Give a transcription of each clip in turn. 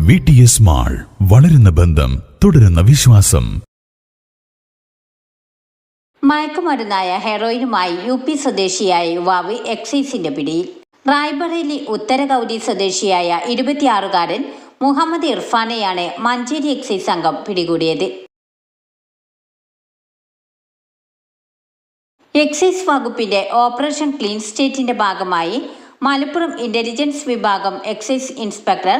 V T S mall വളരുന്ന ബന്ധം തുടരുന്ന വിശ്വാസം. മയക്കുമരുന്നായ ഹെറോയിനുമായി യു പി സ്വദേശിയായ യുവാവ് എക്സൈസിന്റെ പിടിയിൽ. റായ്ബറേലി ഉത്തരഗൗരി സ്വദേശിയായ ഇരുപത്തിയാറുകാരൻ മുഹമ്മദ് ഇർഫാനെയാണ് മഞ്ചേരി എക്സൈസ് സംഘം പിടികൂടിയത്. എക്സൈസ് വകുപ്പിന്റെ ഓപ്പറേഷൻ ക്ലീൻ സ്റ്റേറ്റിന്റെ ഭാഗമായി മലപ്പുറം ഇന്റലിജൻസ് വിഭാഗം എക്സൈസ് ഇൻസ്പെക്ടർ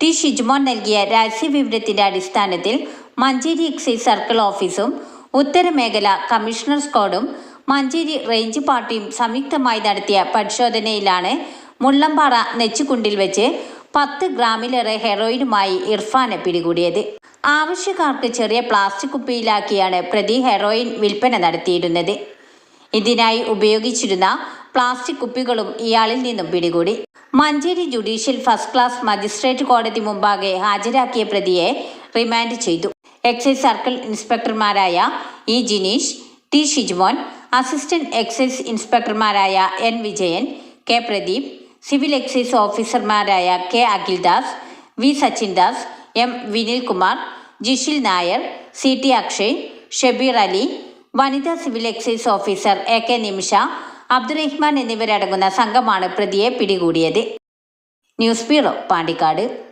ടി. ഷിജ്മോൻ നൽകിയ രഹസ്യവിവരത്തിന്റെ അടിസ്ഥാനത്തിൽ മഞ്ചേരി എക്സൈസ് സർക്കിൾ ഓഫീസും ഉത്തരമേഖല കമ്മീഷണർ സ്ക്വാഡും മഞ്ചേരി റേഞ്ച് പാർട്ടിയും സംയുക്തമായി നടത്തിയ പരിശോധനയിലാണ് മുള്ളമ്പാറ നെച്ചുകുണ്ടിൽ വെച്ച് പത്ത് ഗ്രാമിലേറെ ഹെറോയിനുമായി ഇർഫാനെ പിടികൂടിയത്. ആവശ്യക്കാർക്ക് ചെറിയ പ്ലാസ്റ്റിക് കുപ്പിയിലാക്കിയാണ് പ്രതി ഹെറോയിൻ വിൽപ്പന നടത്തിയിരുന്നത്. ഇതിനായി ഉപയോഗിച്ചിരുന്ന പ്ലാസ്റ്റിക് കുപ്പികളും ഇയാളിൽ നിന്നും പിടികൂടി. Manjeri judicial first class magistrate കോടതി മുമ്പാകെ ഹാജരാക്കിയ പ്രതിയെ റിമാൻഡ് ചെയ്തു. Excise circle ഇൻസ്പെക്ടർമാരായ E Jineesh T Shijmon assistant excise ഇൻസ്പെക്ടർമാരായ N Vijayan K Pradeep civil excise ഓഫീസർമാരായ K Akhildas V Sachindas M Vinilkumar Jishil Nair C T Akshay Shabeer Ali വനിതാ civil excise officer A K Nimisha Abdurahman എന്നിവരടങ്ങുന്ന സംഘമാണ് പ്രതിയെ പിടികൂടിയത്. News bureau Pandikkad.